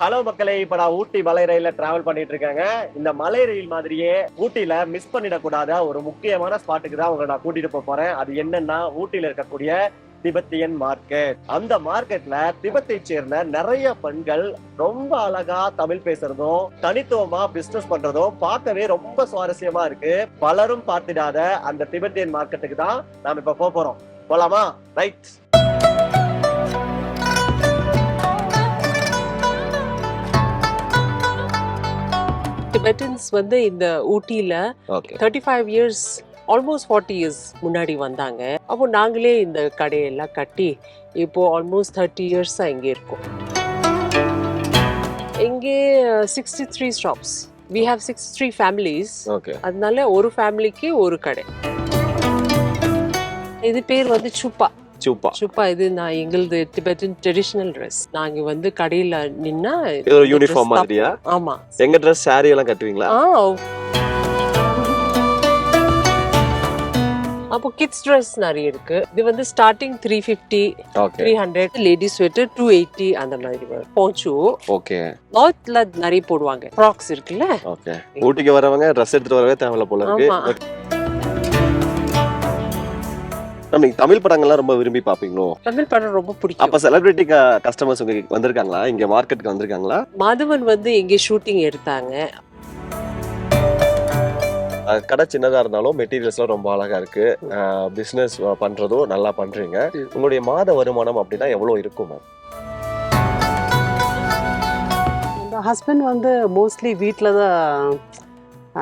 Hello மக்களே இப்ப நான் ஊட்டி மலை ரயில்ல டிராவல் பண்ணிட்டு இருக்காங்க. இந்த மலை ரயில் மாதிரியே ஊட்டியில மிஸ் பண்ணிடக்கூடாத ஒரு முக்கியமான ஸ்பாட்டுக்கு தான் உங்களை நான் கூட்டிட்டு போக போறேன். அது என்னன்னா ஊட்டியில இருக்கக்கூடிய திபெத்தியன் மார்க்கெட் அந்த மார்க்கெட்ல திபெத்தை சேர்ந்த நிறைய பெண்கள் ரொம்ப அழகா தமிழ் பேசுறதும் தனித்துவமா பிசினஸ் பண்றதும் பார்க்கவே ரொம்ப சுவாரஸ்யமா இருக்கு. பலரும் பார்த்திடாத அந்த திபெத்தியன் மார்க்கெட்டுக்கு தான் நாம இப்ப போக போறோம். போலாமா? ரைட் டிபெட்டன்ஸ் வந்து இந்த ஊட்டியில thirty five years almost forty years முன்னாடி வந்தாங்க. அப்போ நாங்களே இந்த கடையெல்லாம் கட்டி இப்போ ஆல்மோஸ்ட் தேர்ட்டி இயர்ஸாக இங்கே இருக்கோம். இங்கே sixty three stops we have sixty three families அதனால ஒரு ஃபேமிலிக்கு ஒரு கடை. இது பேர் வந்து சுப்பா. சூப்பா. சுப்பா. இது நான் எங்களது டிபெட்டன் ட்ரெடிஷ்னல் ட்ரெஸ் நாங்க வந்து கடையில நின்னா ஒரு யூனிஃபார்ம் மாதிரியா? ஆமா. எங்க ட்ரெஸ் சாரி எல்லாம் கட்டுவீங்களா? ஆ அப்போ கிட்ஸ் ட்ரெஸ் நிறைய இருக்கு. இது வந்து starting three fifty three hundred ladies sweater two eighty அந்த மாதிரி வரும். போச்சு. ஓகே நார்த்ல நிறைய போடுவாங்க. ஃப்ராக்ஸ் இருக்குல்ல? ஓகே ஊட்டிக்கு வரவங்க ட்ரெஸ் எடுத்துட்டு வரவே தேவையில்ல போல இருக்கு. நம்ம நீங்க தமிழ் படங்கள்லாம் ரொம்ப விரும்பி பாப்பீங்களோ தமிழ் படம் ரொம்ப பிடிக்கும். அப்ப செலிபிரிட்டி கஸ்டமர்ஸ் உங்க வந்திருக்காங்களா? இங்க மார்க்கெட்டுக்கு வந்திருக்காங்களா? மாதவன் வந்து இங்கே ஷூட்டிங் எடுத்தாங்க. கடை சின்னதா இருந்தாலும் மெட்டீரியல்ஸ்லாம் ரொம்ப அழகா இருக்கு. பிசினஸ் பண்றதும் நல்லா பண்றீங்க. ம். உங்களுடைய மாத வருமானம் அப்படின்னா எவ்வளவு இருக்கும் மேம் இந்த ஹஸ்பண்ட் வந்து மோஸ்ட்லி வீட்டில் தான்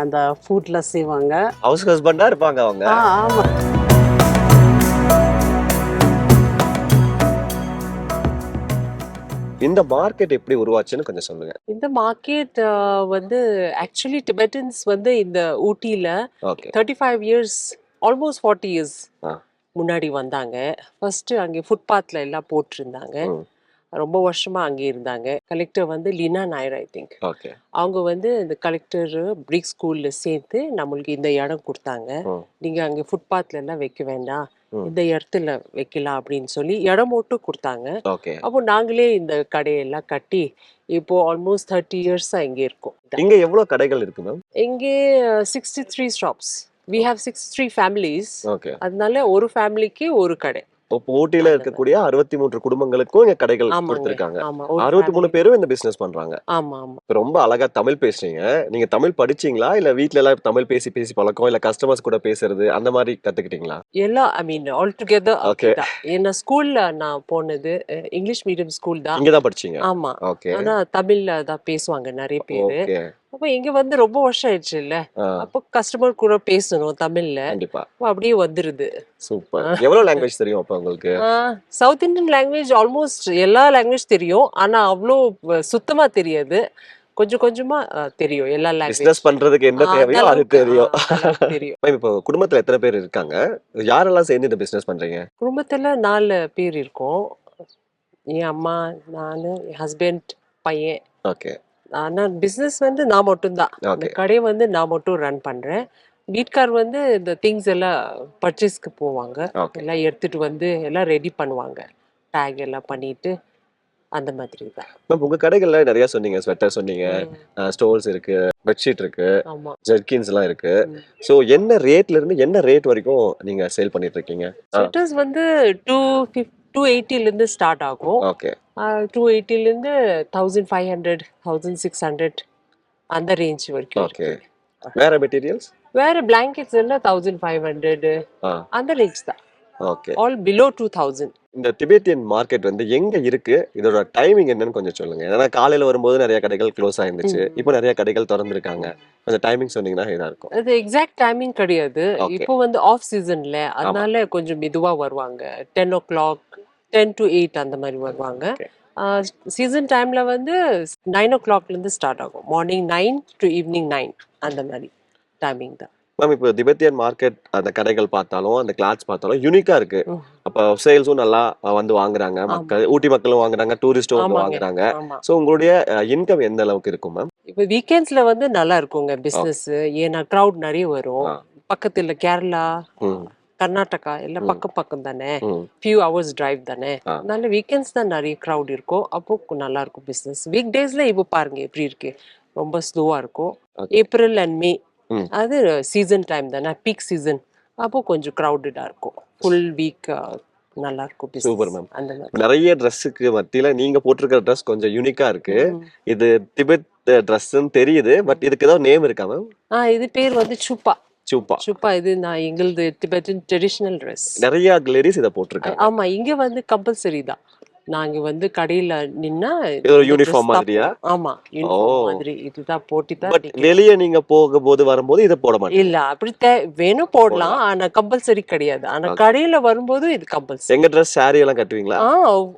அந்த ஃபுட்லாம் செய்வாங்க. ஹவுஸ் ஹஸ்பண்டா இருப்பாங்க அவங்க. ஆமாம் இந்த மார்க்கெட் எப்படி உருவாச்சுன்னு கொஞ்சம் சொல்லுங்க இந்த மார்க்கெட் வந்து ஆக்சுவலி டிபெட்டன்ஸ் வந்து இந்த ஊட்டியில thirty five years almost forty years. முன்னாடி வந்தாங்க ஃபர்ஸ்ட் அங்கே ஃபுட்பாத்ல எல்லாம் போட்டிருந்தாங்க. ரொம்ப வருஷமா அங்கே இருந்தாங்க கலெக்டர் வந்து லீனா நாயர் ஐ திங்க் அவங்க வந்து இந்த கலெக்டர் பிரிக் ஸ்கூல்ல சேர்த்து நம்மளுக்கு இந்த இடம் கொடுத்தாங்க. நீங்க அங்கே ஃபுட்பாத்ல எல்லாம் வைக்க வேண்டாம். இந்த இடத்துல வைக்கலாம் அப்படின்னு சொல்லி இடம் மட்டும் கொடுத்தாங்க. ஓகே. அப்போ நாங்களே இந்த கடையெல்லாம் கட்டி இப்போ ஆல்மோஸ்ட் தேர்ட்டி இயர்ஸா இங்கே இருக்கோம். இங்க எவ்வளவு கடைகள் இருக்கு மேம்? இங்கே sixty three stops we have sixty three families அதனால ஒரு ஃபேமிலிக்கு ஒரு கடை. இப்போ ஊட்டியில இருக்கக்கூடிய அறுபத்தி மூன்று குடும்பங்களுக்கும் இங்க கடைகள் கொடுத்திருக்காங்க. அறுபத்தி மூணு. பேரும் இந்த பிசினஸ் பண்றாங்க. ஆமா ஆமா. இப்ப ரொம்ப அழகா தமிழ் பேசுறீங்க. நீங்க தமிழ் படிச்சீங்களா? இல்ல வீட்ல எல்லாம் தமிழ் பேசி பேசி பழக்கம்? இல்ல கஸ்டமர்ஸ் கூட பேசுறது? அந்த மாதிரி கத்துக்கிட்டீங்களா? எல்லாம் I mean all together Okay. என்ன ஸ்கூல்ல நான் போனது இங்கிலீஷ் மீடியம் ஸ்கூல் தான். இங்க தான் படிச்சீங்க. ஆமா. ஓகே ஆனா தமிழ்ல தான் பேசுவாங்க நிறைய பேரு. ஓகே அப்ப இங்க வந்து ரொம்ப வருஷம் ஆயிடுச்சு இல்ல அப்போ கஸ்டமர் கூட பேசணும் தமிழ்ல. கண்டிப்பா. அப்ப அப்படியே வந்துருது. சூப்பர். எவ்வளவு லாங்குவேஜ் தெரியும் அப்ப உங்களுக்கு? சவுத் இந்தியன் லாங்குவேஜ் ஆல்மோஸ்ட் எல்லா லாங்குவேஜ் தெரியும். ஆனா அவ்வளோ சுத்தமா தெரியாது. கொஞ்சம் கொஞ்சமா தெரியும் எல்லா லாங்குவேஜ் பிசினஸ் பண்றதுக்கு என்ன தேவையோ அது தெரியும். தெரியும். இப்போ குடும்பத்துல எத்தனை பேர் இருக்காங்க? யாரெல்லாம் சேர்ந்து இந்த பிசினஸ் பண்றீங்க? குடும்பத்துல நாலு பேர் இருக்கோம். என் அம்மா நான் என் ஹஸ்பண்ட் பையன். ஓகே ஆனா பிசினஸ் வந்து நான் மட்டும்தான். ஓகே கடையை வந்து நான் மட்டும் ரன் பண்றேன். வீட்கார் வந்து இந்த திங்ஸ் எல்லாம் பர்ச்சேஸ்க்கு போவாங்க. எல்லாம் எடுத்துட்டு வந்து எல்லாம் ரெடி பண்ணுவாங்க. டேக் எல்லாம் பண்ணிட்டு அந்த மாதிரி தான். மேம் உங்க கடைகள்ல நிறைய சொன்னீங்க. ஸ்வெட்டர் சொன்னீங்க. ஸ்டோல்ஸ் இருக்கு பெட்ஷீட் இருக்கு ஆமா. ஜெர்கின்ஸ் எல்லாம் இருக்கு. சோ என்ன ரேட்ல இருந்து என்ன ரேட் வரைக்கும் நீங்க சேல் பண்ணிட்டு இருக்கீங்க? ஸ்வெட்டர்ஸ் வந்து டூ டூ இருந்து ஸ்டார்ட் ஆகும். ஓகே டூ இருந்து thousand five hundred thousand six hundred அந்த ரேஞ்ச் வரைக்கும் ஓகே. வேற மெட்டீரியல்ஸ் வேற பிளாங்கெட்ஸ் எல்லாம் தௌசண்ட் ஃபைவ் ஹண்ட்ரட் அந்த ரேஞ்ச் தான். Okay all below two thousand இந்த திபெத்தியன் மார்க்கெட் வந்து எங்க இருக்கு? இதோட டைமிங் என்னன்னு கொஞ்சம் சொல்லுங்க. ஏன்னா காலையில வரும்போது நிறைய கடைகள் க்ளோஸ் ஆயிருந்துச்சு. இப்போ நிறைய கடைகள் திறந்திருக்காங்க. கொஞ்சம் டைமிங் சொன்னீங்கன்னா இதா இருக்கும். அது எக்ஸாக்ட் டைமிங் கிடையாது. இப்போ வந்து ஆஃப் சீசன்ல அதனால கொஞ்சம் மெதுவா வருவாங்க. Ten o'clock ten to eight அந்த மாதிரி வருவாங்க. சீசன் டைம்ல வந்து நைன் ஓ கிளாக்ல இருந்து ஸ்டார்ட் ஆகும். Morning nine to evening nine அந்த மாதிரி டைமிங் தான். மேம் இப்போ திபெத்தியன் மார்க்கெட் அந்த கடைகள் பார்த்தாலும் அந்த கிளாத்ஸ் பார்த்தாலும் யூனிக்கா இருக்கு. அப்போ சேல்ஸும் நல்லா வந்து வாங்குறாங்க. மக்கள் ஊட்டி மக்களும் வாங்குறாங்க டூரிஸ்டும் வந்து. வாங்குறாங்க. சோ உங்களுடைய இன்கம் எந்த அளவுக்கு இருக்கும் மேம் இப்போ வீக்கெண்ட்ஸ்ல வந்து நல்லா இருக்குங்க. பிசினஸ் ஏன்னா க்ரௌட் நிறைய வரும். பக்கத்துல கேரளா கர்நாடகா எல்லாம். பக்கம் பக்கம் தானே. ஃபியூ ஹவர்ஸ் டிரைவ் தானே. அதனால வீக்கெண்ட்ஸ் தான் நிறைய க்ரௌட் இருக்கும். அப்போ நல்லா இருக்கும் பிஸ்னஸ் வீக் டேஸ்ல இப்போ பாருங்க எப்படி இருக்கு? ரொம்ப ஸ்லோவா இருக்கும். April and May. அது சீசன் டைம் தானே? பீக் சீசன் அப்போ கொஞ்சம் க்ரௌடடா இருக்கும். ஃபுல் வீக் நல்லா இருக்கும். அந்த மாதிரி. நிறைய ட்ரெஸ்ஸுக்கு மத்தியில நீங்க போட்டிருக்கிற ட்ரெஸ் கொஞ்சம் யூனிக்கா இருக்கு. இது திபெத் ட்ரெஸ்ன்னு தெரியுது. பட் இதுக்கு ஏதாவது நேம் இருக்கா மேம் ஆ இது பேர் வந்து சுப்பா சூப்பா. சுப்பா. இது நான் எங்களுது திபெத்தன் ட்ரெடிஷ்னல் ட்ரெஸ் நிறைய லேடிஸ் இதை போட்டிருக்காங்க. ஆமா இங்க வந்து கம்பல்சரி தான். நாங்க வந்து கடையில நின்னா யூனிஃபார்ம் மாதிரியா? ஆமா யூனிஃபார்ம். மாதிரி. இதுதான் போட்டி தான். வெளியே நீங்க போகும்போது வரும்போது இதை போட மாட்டீங்க? இல்ல அப்படி வேணும் போடலாம். ஆனா கம்பல்சரி கிடையாது. ஆனா. கடையில வரும்போது இது கம்பல்சரி எங்க ட்ரெஸ் saree எல்லாம் கட்டுவீங்களா? ஆ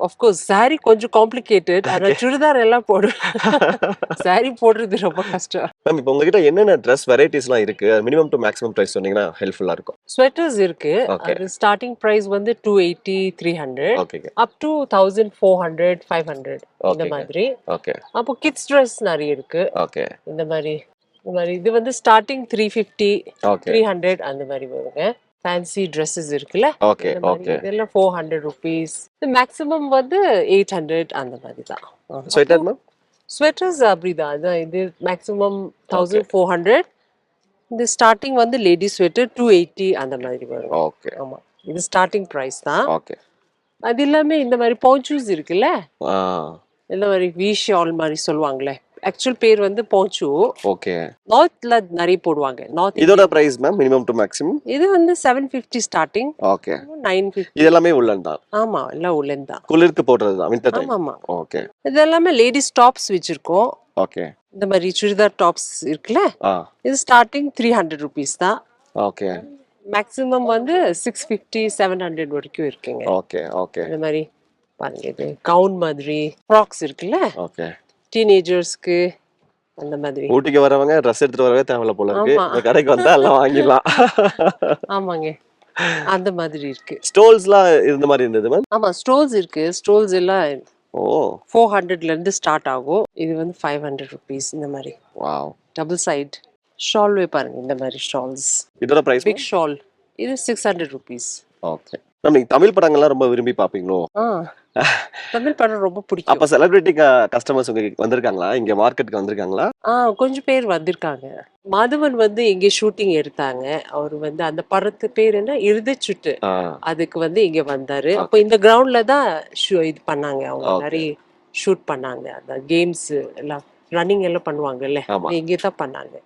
ஆஃப்கோர்ஸ் saree கொஞ்சம் காம்ப்ளிகேட்டட் ஆனா சுடிதார் எல்லாம் போடுவேன். saree போடுறது ரொம்ப கஷ்டம். மேம் இப்போ உங்ககிட்ட என்னென்ன ட்ரெஸ் வெரைட்டிஸ்லாம் இருக்கு? மினிமம் டு மேக்ஸிமம் ப்ரைஸ் சொன்னீங்கன்னா ஹெல்ப்ஃபுல்லா இருக்கும். ஸ்வெட்டர்ஸ் இருக்கு. அது ஸ்டார்டிங் பிரைஸ் வந்து two eighty three hundred up to thousand four hundred five hundred இந்த. மாதிரி. ஓகே அப்போ கிட்ஸ் ட்ரெஸ் நிறைய இருக்கு. ஓகே இந்த மாதிரி இந்த மாதிரி. இது வந்து starting three fifty three hundred அந்த மாதிரி வருங்க. ஃபேன்சி ட்ரெஸ்ஸஸ் இருக்குல்ல? ஓகே ஓகே இதெல்லாம் ஃபோர் ஹண்ட்ரட் ருபீஸ் மேக்ஸிமம் வந்து எயிட் ஹண்ட்ரட் அந்த மாதிரி தான். ஸ்வெட்டர் மேம் ஸ்வெட்டர்ஸ் அப்படிதான். அதான் இது மேக்ஸிமம் தௌசண்ட் ஃபோர் ஹண்ட்ரட் இந்த ஸ்டார்டிங் வந்து லேடி ஸ்வெட்டர் டூ எயிட்டி அந்த மாதிரி வரும். ஓகே ஆமா. இது ஸ்டார்டிங் ப்ரைஸ் தான். ஓகே அது இல்லாம இந்த மாதிரி பவுச்சூஸ் இருக்குல்ல? இந்த மாதிரி வி ஷால் மாதிரி சொல்லுவாங்களே. ஆக்சுவல் பேர் வந்து போச்சு ஓகே. நார்த்ல நிறைய போடுவாங்க. நார்த் இதோட price ma'am minimum to maximum இது வந்து seven fifty starting okay. Nine fifty இது எல்லாமே உள்ளன் தான்? ஆமா எல்லாம் உள்ளன் தான். குளிருக்கு போடுறது தான் வின்டர் டைம் ஆமா ஓகே. இது எல்லாமே லேடிஸ் டாப்ஸ் வச்சிருக்கோம். ஓகே. இந்த மாதிரி சுடிதார் டாப்ஸ் இருக்குல்ல? இது ஸ்டார்டிங் த்ரீ ஹண்ட்ரட் ருபீஸ் தான். ஓகே. மேக்ஸிமம் வந்து சிக்ஸ் ஃபிஃப்டி செவன் ஹண்ட்ரட் வரைக்கும் இருக்குங்க. ஓகே ஓகே இந்த மாதிரி பாருங்க இது கவுன் மாதிரி ஃப்ராக்ஸ் இருக்குல்ல? ஓகே டீனேஜர்ஸ்க்கு அந்த மாதிரி. ஊட்டிக்கு வரவங்க ட்ரெஸ் எடுத்துட்டு வரவே தேவையில்ல போல இருக்கு. கடைக்கு வந்தா எல்லாம் வாங்கிடலாம். ஆமாங்க. அந்த மாதிரி இருக்கு. ஸ்டோல்ஸ்லாம் இருந்த மாதிரி இருந்தது மேம் ஆமா ஸ்டோல்ஸ் இருக்கு. ஸ்டோல்ஸ் எல்லாம் ஓ. ஃபோர் ஹண்ட்ரட்ல இருந்து ஸ்டார்ட் ஆகும். இது வந்து ஃபைவ் ஹண்ட்ரட் ருபீஸ் இந்த மாதிரி. வாவ் டபுள் சைட் ஷால்வே பாருங்க இந்த மாதிரி ஷால்ஸ் இதோட பிரைஸ் பிக் ஷால் இது six hundred rupees okay ma'am நீங்க தமிழ் படங்கள்லாம் ரொம்ப விரும்பி பாப்பீங்களோ? தமிழ் படம் ரொம்ப பிடிக்கும். அப்ப செலிபிரிட்டி கஸ்டமர்ஸ் உங்க வந்திருக்காங்களா? இங்க மார்க்கெட்டுக்கு வந்திருக்காங்களா? ஆ கொஞ்சம் பேர் வந்திருக்காங்க. மாதவன் வந்து இங்கே ஷூட்டிங் எடுத்தாங்க. அவர் வந்து அந்த படத்து பேர் என்ன? இருதச்சுட்டு அதுக்கு வந்து இங்க வந்தாரு. அப்போ இந்த கிரவுண்ட்ல தான் இது பண்ணாங்க. அவங்க. நிறைய ஷூட் பண்ணாங்க. அந்த கேம்ஸ் எல்லாம் ரன்னிங் எல்லாம் பண்ணுவாங்கல்ல. இங்கே தான் பண்ணாங்க.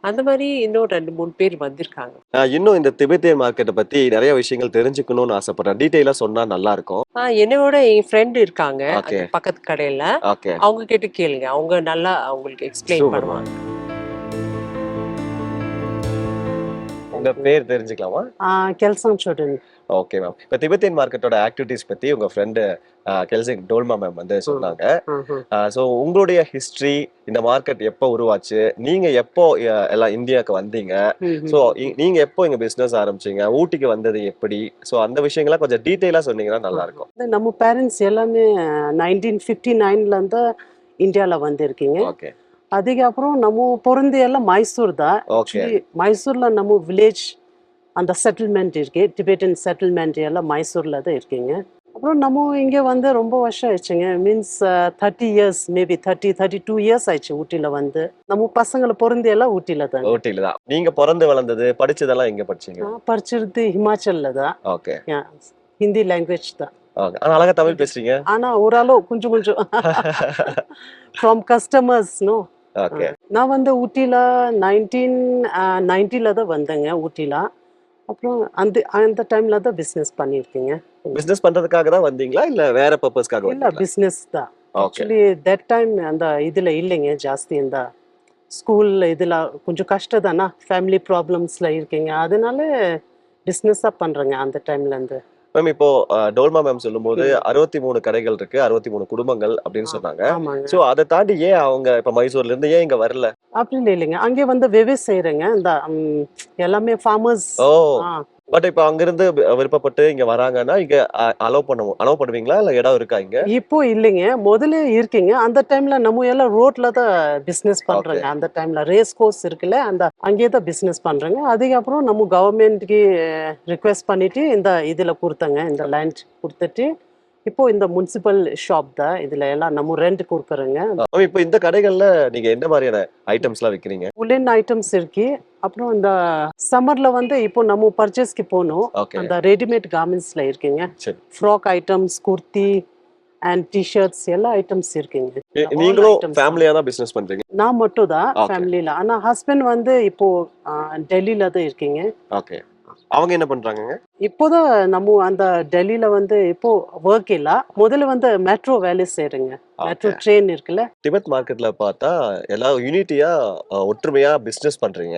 அந்த மாதிரி இன்னும் ரெண்டு மூணு பேர் வந்திருக்காங்க. இன்னும் இந்த திபெத்தியன் மார்க்கெட்டை பத்தி நிறைய விஷயங்கள் தெரிஞ்சுக்கணும்னு ஆசைப்படுறேன். டீட்டெயிலா சொன்னா நல்லா இருக்கும். என்னோட என் ஃப்ரெண்ட் இருக்காங்க. பக்கத்து கடையில. அவங்க கிட்ட கேளுங்க. அவங்க நல்லா அவங்களுக்கு எக்ஸ்பிளைன். பண்ணுவாங்க. உங்க பேர் தெரிஞ்சுக்கலாமா? கெல்சாங் சோடன். Okay ma'am. இப்ப திபெத்தியன் மார்க்கெட்டோட ஆக்டிவிட்டிஸ் பத்தி உங்க ஃப்ரெண்டு கெல்சிங் டோல்மா மேம் வந்து சொன்னாங்க. ஸோ உங்களுடைய ஹிஸ்ட்ரி இந்த மார்க்கெட் எப்போ உருவாச்சு? நீங்க எப்போ எல்லாம் இந்தியாவுக்கு வந்தீங்க? ஸோ நீங்க எப்போ இங்க பிசினஸ் ஆரம்பிச்சீங்க? ஊட்டிக்கு வந்தது எப்படி? ஸோ அந்த விஷயங்கள்லாம் கொஞ்சம் டீட்டெயிலா சொன்னீங்கன்னா நல்லா இருக்கும். நம்ம பேரண்ட்ஸ் எல்லாமே நைன்டீன் ஃபிஃப்டி நைன்ல இருந்து இந்தியாவில் வந்திருக்கீங்க. ஓகே. அதுக்கப்புறம் நம்ம பிறந்து எல்லாம் மைசூர் தான். ஓகே ஆக்சுவலி மைசூரில் நம்ம வில்லேஜ் அந்த செட்டில்மெண்ட் இருக்கு டிபேட்டன் செட்டில்மெண்ட் எல்லாம் மைசூரில் தான் இருக்கீங்க. அப்புறம் நம்ம இங்கே வந்து ரொம்ப வருஷம் ஆயிடுச்சுங்க. Means thirty years maybe thirty thirty two years ஆயிடுச்சு ஊட்டியில் வந்து. நம்ம பசங்களை பிறந்து எல்லாம் ஊட்டியில் தான். ஊட்டியில தான். நீங்க பிறந்து வளர்ந்தது படிச்சதெல்லாம் எங்க படிச்சீங்க? படிச்சிருது ஹிமாச்சலில் தான். ஓகே ஹிந்தி லாங்குவேஜ் தான். ஆனா அழகா தமிழ் பேசுறீங்க. ஆனால் ஓரளவு கொஞ்சம் கொஞ்சம். ஃப்ரம் கஸ்டமர்ஸ் நோ ஓகே நான் வந்து ஊட்டியில் நைன்டீன் நைன்ட்டியில் தான் வந்தேங்க ஊட்டியில். அப்புறம் அந்த அந்த டைமில் தான் பிஸ்னஸ் பண்ணியிருக்கீங்க. பிசினஸ் பண்றதுக்காக தான் வந்தீங்களா? இல்ல வேற பர்பஸ்க்காக இல்லை பிஸ்னஸ் தான். ஆக்சுவலி தட் டைம் அந்த இதில் இல்லைங்க ஜாஸ்தி இந்த ஸ்கூல் இதில் கொஞ்சம் கஷ்டம் தானே ஃபேமிலி ப்ராப்ளம்ஸில் இருக்கீங்க. அதனால பிஸ்னஸாக பண்ணுறேங்க அந்த டைம்லேருந்து மேம் இப்போ டோல்மா மேம் சொல்லும்போது அறுபத்தி மூணு கடைகள் இருக்கு அறுபத்தி மூணு குடும்பங்கள் அப்படின்னு சொன்னாங்க. சோ அதை தாண்டி ஏன் அவங்க இப்ப மைசூர்ல இருந்து ஏன் இங்க வரல? அப்படி இல்லைங்க. அங்கே வந்து விவசாயம் செய்கிறேங்க இந்த எல்லாமே ஃபார்மர்ஸ் பட் இப்ப அங்கிருந்து விருப்பப்பட்டு இங்க வராங்கன்னா இங்க அலோவ் பண்ணுவோம் அலோவ் பண்ணுவீங்களா? இல்ல இடம் இருக்கா இங்க? இப்போ இல்லைங்க. முதல்ல இருக்கீங்க. அந்த டைம்ல நம்ம எல்லாம் ரோட்ல தான் பிசினஸ் பண்றாங்க. அந்த டைம்ல ரேஸ் கோர்ஸ் இருக்குல்ல அந்த அங்கேயே தான் பிசினஸ் பண்றாங்க. அதுக்கப்புறம் நம்ம கவர்மெண்ட்க்கு ரிக்வெஸ்ட் பண்ணிட்டு இந்த இதுல கொடுத்தாங்க. இந்த லேண்ட் கொடுத்துட்டு இப்போ இந்த முனிசிபல் ஷாப் தான் இதுல எல்லாம் நம்ம ரெண்ட் கொடுக்குறோங்க. இப்ப இந்த கடைகள்ல நீங்க என்ன மாதிரியான ஐட்டம்ஸ் எல்லாம் விக்கிறீங்க? உலன் ஐட்டம்ஸ் இருக்கு. அப்புறம் இந்த சம்மர்ல வந்து இப்போ நம்ம பர்ச்சேஸ்க்கு போகணும் அந்த ரெடிமேட் கார்மெண்ட்ஸ்ல இருக்குங்க. Frock items kurti and T-shirts எல்லா ஐட்டம்ஸ் இருக்குங்க. நீங்களும். ஃபேமிலியா தான் பிசினஸ் பண்றீங்க? நான் மட்டும் தான் Okay. ஃபேமிலியில ஆனா ஹஸ்பண்ட் வந்து இப்போ டெல்லியில தான் இருக்கீங்க. ஓகே அவங்க என்ன பண்றாங்க இப்போதான் நம்ம அந்த டெல்லியில வந்து இப்போ ஒர்க் இல்ல. முதல்ல வந்து மெட்ரோ வேலை செய்யறேங்க. மெட்ரோ ட்ரெயின் இருக்குல்ல? டிபெத் மார்க்கெட்ல பார்த்தா எல்லாம் யூனிட்டியா ஒற்றுமையா பிசினஸ் பண்றீங்க.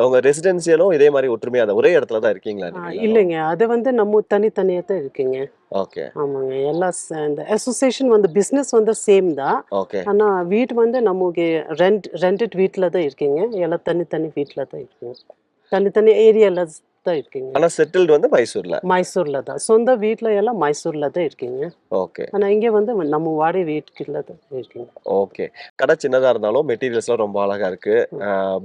உங்க ரெசிடென்சியலும் இதே மாதிரி ஒற்றுமையா ஒரே இடத்துல தான் இருக்கீங்களா இல்லைங்க. அது வந்து நம்ம தனித்தனியா தான் இருக்குங்க. ஓகே ஆமாங்க. எல்லாம் ச- இந்த அசோசியேஷன் வந்து பிஸ்னஸ் வந்து சேம் தான். ஓகே ஆனா வீடு வந்து நமக்கு ரெண்ட் ரெண்டட் வீட்டில் தான் இருக்கீங்க. எல்லாம் தனித்தனி வீட்டில் தான் இருக்குங்க. தனித்தனி ஏரியால தான் இருக்கீங்க. ஆனா செட்டில்டு வந்து மைசூர்ல. மைசூர்ல தான். சொந்த வீட்ல எல்லாம் மைசூர்ல தான் இருக்கீங்க. ஓகே. ஆனா இங்க வந்து நம்ம வாடகை வீட்டுக்குள்ள தான் இருக்கீங்க. ஓகே. கடை சின்னதா இருந்தாலும் மெட்டீரியல்ஸ்லாம் ரொம்ப அழகா இருக்கு.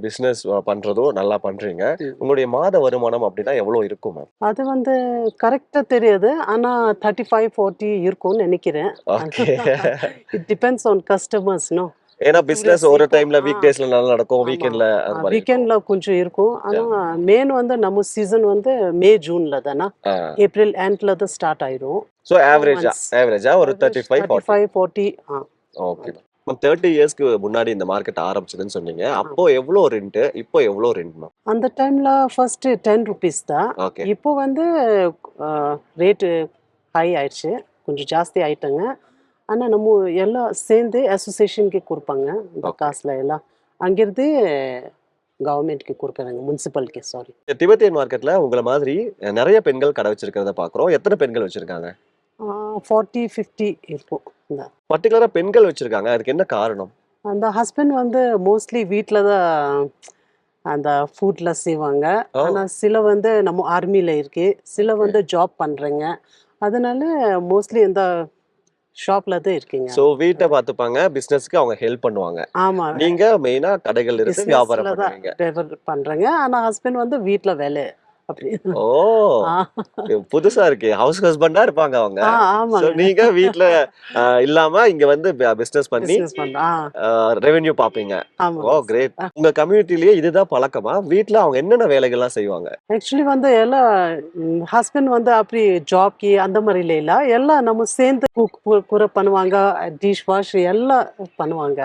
பிசினஸ் பண்றதும் நல்லா பண்றீங்க. உங்களுடைய மாத வருமானம் அப்படின்னா எவ்வளவு இருக்கும் மேம் அது வந்து கரெக்டா தெரியாது. ஆனா தேர்ட்டி ஃபைவ் ஃபார்ட்டி இருக்கும்னு நினைக்கிறேன். Okay. It depends on customers no ஏன்னா பிசினஸ் ஒரு டைம்ல. வீக் டேஸ்ல நல்லா நடக்கும். வீக்கெண்ட்ல வீக்கெண்ட்ல கொஞ்சம் இருக்கும். ஆனா மெயின் வந்து நம்ம சீசன் வந்து மே ஜூன்ல தானே? ஏப்ரல் எண்ட்ல தான் ஸ்டார்ட் ஆயிரும். ஸோ ஆவரேஜா. ஆவரேஜா ஒரு thirty five thirty five forty okay thirty இயர்ஸ்க்கு முன்னாடி இந்த மார்க்கெட் ஆரம்பிச்சதுன்னு சொன்னீங்க. அப்போ எவ்வளோ ரெண்ட் இப்போ எவ்வளோ ரெண்ட் மேம் அந்த டைம்ல ஃபர்ஸ்ட் டென் ருபீஸ் தான். இப்போ வந்து ரேட்டு ஹை ஆயிடுச்சு. கொஞ்சம் ஜாஸ்தி ஆயிட்டாங்க. ஆனா நம்ம எல்லாம் சேர்ந்து அசோசியேஷனுக்கு கொடுப்பாங்க. இந்த. காசுல எல்லாம். அங்கிருந்து கவர்மெண்ட்க்கு கொடுக்குறாங்க முனிசிபல்க்கு சாரி திபெத்தியன் மார்க்கெட்ல உங்களை மாதிரி நிறைய பெண்கள் கடை வச்சிருக்கிறத பாக்குறோம் எத்தனை பெண்கள் வச்சிருக்காங்க? ஃபார்ட்டி ஃபிஃப்டி இருக்கும். இந்த. பர்டிகுலரா பெண்கள் வச்சிருக்காங்க. அதுக்கு என்ன காரணம்? அந்த ஹஸ்பண்ட் வந்து மோஸ்ட்லி வீட்டில் தான் அந்த ஃபுட்ல செய்வாங்க. ஓ. ஆனா சில வந்து நம்ம ஆர்மியில் இருக்கு சில வந்து ஜாப் பண்றேங்க. அதனால மோஸ்ட்லி இந்த ஷாப்ல தான் இருக்கீங்க. சோ வீட்டை பார்த்துப்பாங்க பிசினஸ்க்கு அவங்க ஹெல்ப் பண்ணுவாங்க. ஆமா. நீங்க மெயினா கடைகள் இருந்து வியாபாரம் develop பண்றாங்க. ஆனா ஹஸ்பண்ட் வந்து வீட்ல வேலை. அப்படி ஓ. புதுசா இருக்கு. ஹவுஸ் ஹஸ்பண்டா இருப்பாங்க அவங்க. நீங்க வீட்ல இல்லாம இங்க வந்து பிசினஸ் பண்ணி ரெவென்யூ பாப்பீங்க. ஓ கிரேட் உங்க கம்யூனிட்டிலேயே இதுதான் பழக்கமா? வீட்ல அவங்க என்னென்ன வேலைகள்லாம் செய்வாங்க? ஆக்சுவலி வந்து எல்லாம் ஹஸ்பண்ட் வந்து அப்படி ஜாப்க்கு அந்த மாதிரி இல்ல எல்லாம் நம்ம சேர்ந்து குக் கூட பண்ணுவாங்க. டிஷ் வாஷ் எல்லாம் பண்ணுவாங்க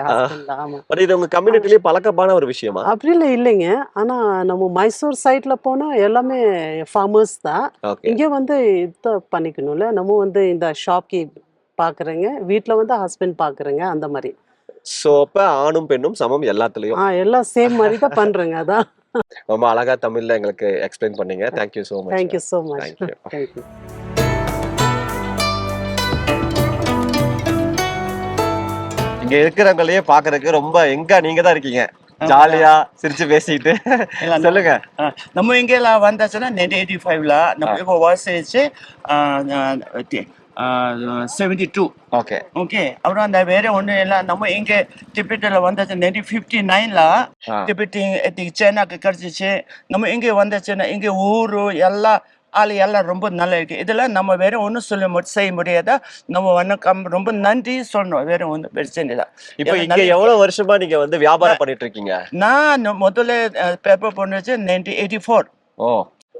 ஆமா. பட் இது உங்க கம்யூனிட்டிலேயே பழக்கமான ஒரு விஷயமா? அப்படி இல்லை இல்லைங்க. ஆனா நம்ம மைசூர் சைட்ல போனா எல்லாமே ஃபார்மர்ஸ் தான். இங்க வந்து இதை பண்ணிக்கணும்ல. நம்ம வந்து இந்த ஷாப்க்கு பாக்குறேங்க. வீட்ல வந்து ஹஸ்பண்ட் பாக்குறேங்க. அந்த மாதிரி. சோ அப்ப ஆணும் பெண்ணும் சமம் எல்லாத்துலயும். ஆ எல்லாம் சேம் மாதிரி தான் பண்றேங்க. அதான். ரொம்ப அழகா தமிழ்ல எங்களுக்கு எக்ஸ்பிளைன் பண்ணீங்க. Thank you so much thank you so much. Thank you இங்க இருக்கிறவங்களையே பாக்குறதுக்கு ரொம்ப எங்க நீங்க தான் இருக்கீங்க? ஜாலியா சிரிச்சு பேசிட்டு. சொல்லுங்க. நம்ம இங்கேல வந்தாச்சுன்னா நைன்டீன் எயிட்டி ஃபைவ்ல நம்ம இப்போ வர்ஸ் ஆயிடுச்சு செவன்டி டூ ஓகே. ஓகே. அப்புறம் அந்த வேற ஒண்ணு இல்ல நம்ம இங்கே டிபெட்டில் வந்தாச்சு நைன்டீன் ஃபிஃப்டி நைனில் டிபெட்டி சைனாக்கு கிடச்சிச்சு. நம்ம இங்கே வந்தாச்சுன்னா இங்கே ஊர் எல்லாம் ஆள் எல்லாம் ரொம்ப நல்லா இருக்கு இதெல்லாம் நம்ம வேற ஒன்றும் சொல்ல முடியும் செய்ய முடியாதா? நம்ம வணக்கம் ரொம்ப நன்றி சொல்லணும். வேற ஒன்றும் பிரச்சனை இல்லை இப்போ இங்க எவ்வளவு வருஷமா நீங்க வந்து வியாபாரம் பண்ணிட்டு இருக்கீங்க நான் முதல்ல பேப்பர் பண்ணுச்சு nineteen eighty four oh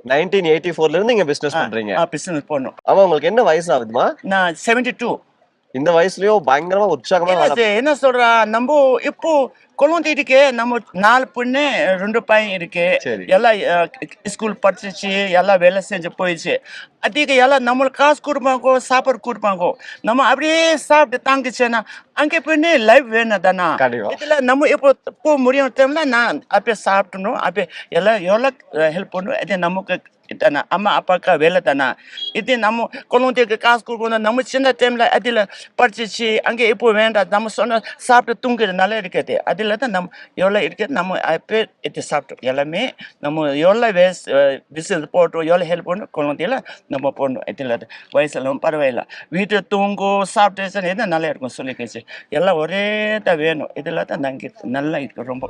nineteen eighty ஃபோர்ல இருந்து நீங்க பிசினஸ் பண்றீங்க. பிஸ்னஸ் பண்ணோம் ஆமா உங்களுக்கு என்ன வயசு ஆகுதுமா? நான் செவன்டி டூ இந்த வயசுலயும் பயங்கரமா உற்சாகமா என்ன சொல்றா? நம்ம இப்போ குழந்தை இருக்கு நம்ம நாலு பொண்ணு ரெண்டு பையன் இருக்கு. எல்லாம் ஸ்கூல் படிச்சிச்சு எல்லாம் வேலை செஞ்சு போயிடுச்சு. அதிக எல்லாம் நம்மளுக்கு காசு கொடுப்பாங்க சாப்பாடு கொடுப்பாங்க நம்ம அப்படியே சாப்பிட்டு தாங்கிச்சேன்னா அங்கே போய் லைஃப் வேணும் தானா? இதுல நம்ம இப்போ போக முடியும் டைம்ல நான் அப்படியே சாப்பிட்டணும் அப்படியே எல்லாம் எவ்வளோ ஹெல்ப் பண்ணுவோம் அது நமக்கு தானே? அம்மா அப்பாக்கா வேலை தானே? இது நம்ம குழந்தைக்கு காசு கொடுக்கணும். நம்ம சின்ன டைமில் அதில் படிச்சிச்சு அங்கே இப்போ வேண்டாம்? நம்ம சொன்ன சாப்பிட்டு தூங்குறது நல்லா இருக்காது. அதில் தான் நம்ம எவ்வளோ இருக்குது நம்ம அப்போ எடுத்து சாப்பிட்டோம். எல்லாமே நம்ம எவ்வளோ வேஸ் விசில் போட்டோம் எவ்வளோ ஹெல்ப் பண்ணோம் குழந்தையில நம்ம போடணும் இதில் வயசெல்லாம் பரவாயில்ல. வீட்டில் தூங்கும் சாப்பிட்டு எது நல்லா இருக்கும் சொல்லிக்கிச்சு எல்லாம் ஒரே தான் வேணும். இதில் தான் நாங்கள் நல்லா இருக்கும் ரொம்ப.